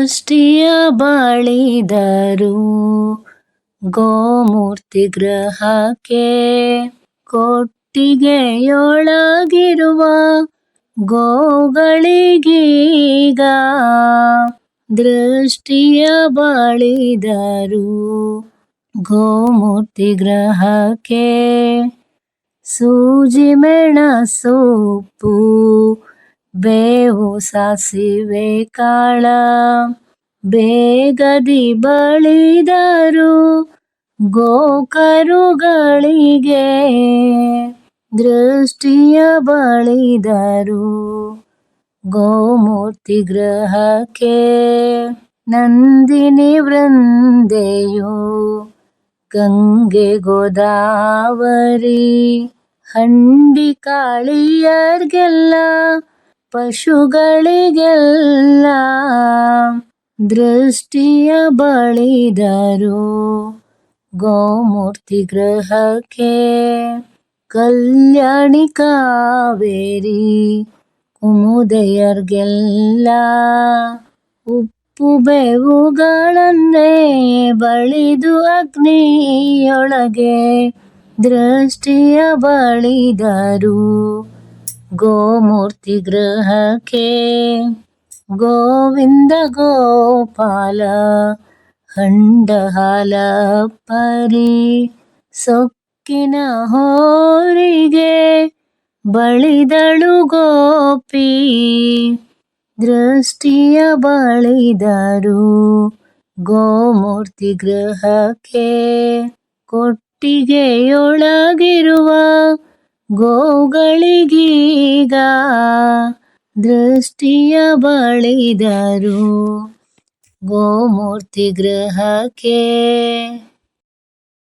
ದೃಷ್ಟಿಯ ಬಾಳಿದರು. ಗೋಮೂರ್ತಿ ಗ್ರಹಕ್ಕೆ ಕೊಟ್ಟಿಗೆಯೊಳಗಿರುವ ಗೋಗಳಿಗೀಗ ದೃಷ್ಟಿಯ ಬಾಳಿದರು. ಗೋಮೂರ್ತಿ ಗ್ರಹಕ್ಕೆ ಸೂಜಿ ಮೆಣಸೊಪ್ಪು ಬೇವು ಸಾಸಿವೆ ಕಾಳ, ಬೇಗದಿ ಬಳಿದರು ಗೋಕರುಗಳಿಗೆ. ದೃಷ್ಟಿಯ ಬಳಿದರು ಗೋಮೂರ್ತಿ ಗ್ರಹಕ್ಕೆ ನಂದಿನಿ ವೃಂದೆಯು ಗಂಗೆ ಗೋದಾವರಿ, ಹಂಡಿ ಕಾಳಿಯರ್ಗೆಲ್ಲ ಪಶುಗಳಿಗೆಲ್ಲ ದೃಷ್ಟಿಯ ಬಳಿದರು ಗೋಮೂರ್ತಿ ಗ್ರಹಕ್ಕೆ ಕಲ್ಯಾಣಿ ಕಾವೇರಿ ಕುಮುದೆಯರ್ಗೆಲ್ಲ ಉಪ್ಪು ಬೇವುಗಳನ್ನೇ ಬಳಿದು ಅಗ್ನಿಯೊಳಗೆ ದೃಷ್ಟಿಯ ಬಳಿದರು ಗೋಮೂರ್ತಿ ಗೃಹಕ್ಕೆ ಗೋವಿಂದ ಗೋಪಾಲ ಹಂಡಹಾಲ ಪರಿ ಸೊಕ್ಕಿನ ಹೋರಿಗೆ ಬಳಿದಳು ಗೋಪಿ. ದೃಷ್ಟಿಯ ಬಳಿದರು ಗೋಮೂರ್ತಿ ಗ್ರಹಕ್ಕೆ ಕೊಟ್ಟಿಗೆಯೊಳಗಿರುವ ಗೋಗಳಿಗೀಗ ದೃಷ್ಟಿಯ ಬಳಿದರು ಗೋಮೂರ್ತಿ ಗ್ರಹಕ್ಕೆ